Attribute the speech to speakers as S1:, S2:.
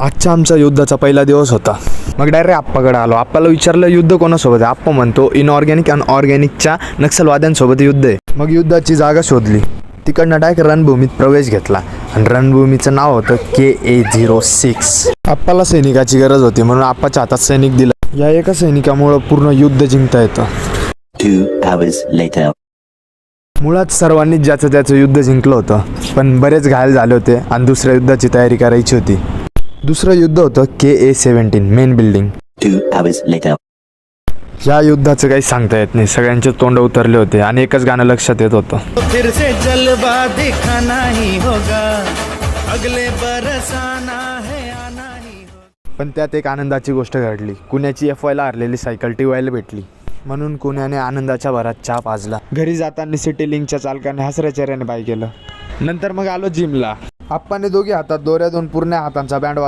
S1: आजच्या आमचा युद्धाचा पहिला दिवस होता. मग डायरेक्ट आप्पाकडे आलो. आप्पाला विचारलं युद्ध कोणासोबत आहे? आप्पा म्हणतो इनऑर्गॅनिक आणि ऑर्गॅनिकच्या नक्षलवाद्यांसोबत युद्ध आहे. मग युद्धाची जागा शोधली. तिकडनं डायरेक्ट रणभूमीत प्रवेश घेतला. आणि रणभूमीचं नाव होतं के ए झिरो सिक्स. आप्पाला सैनिकाची गरज होती म्हणून आप्पाच्या हातात सैनिक दिला. या एका सैनिकामुळं पूर्ण युद्ध जिंकता येतं. मुळात सर्वांनीच ज्याचं त्याचं युद्ध जिंकलं होतं. पण बरेच घायल झाले होते आणि दुसऱ्या युद्धाची तयारी करायची होती. दुसरं युद्ध होतं K A seventeen main building. या युद्धाचं काही सांगता येत नाही. सगळ्यांचे तोंड उतरले होते आणि एकच गाणं लक्षात येत होतं.
S2: फिर से जलवा दिखाना ही होगा. अगले बरस आना है आना ही होगा.
S1: पण त्यात एक आनंदाची गोष्ट घडली. कुण्याची एफ वायला हरलेली सायकल टी वायला भेटली. म्हणून कुण्याने आनंदाच्या भरात चहा पाजला घरी जाताना सिटी लिंकच्या चालकाने हसऱ्या चेहऱ्याने बाय केलं. नंतर मग आलो जिमला. आप्पाने दोघी हातात दोऱ्या दोन पूर्ण हातांचा बँड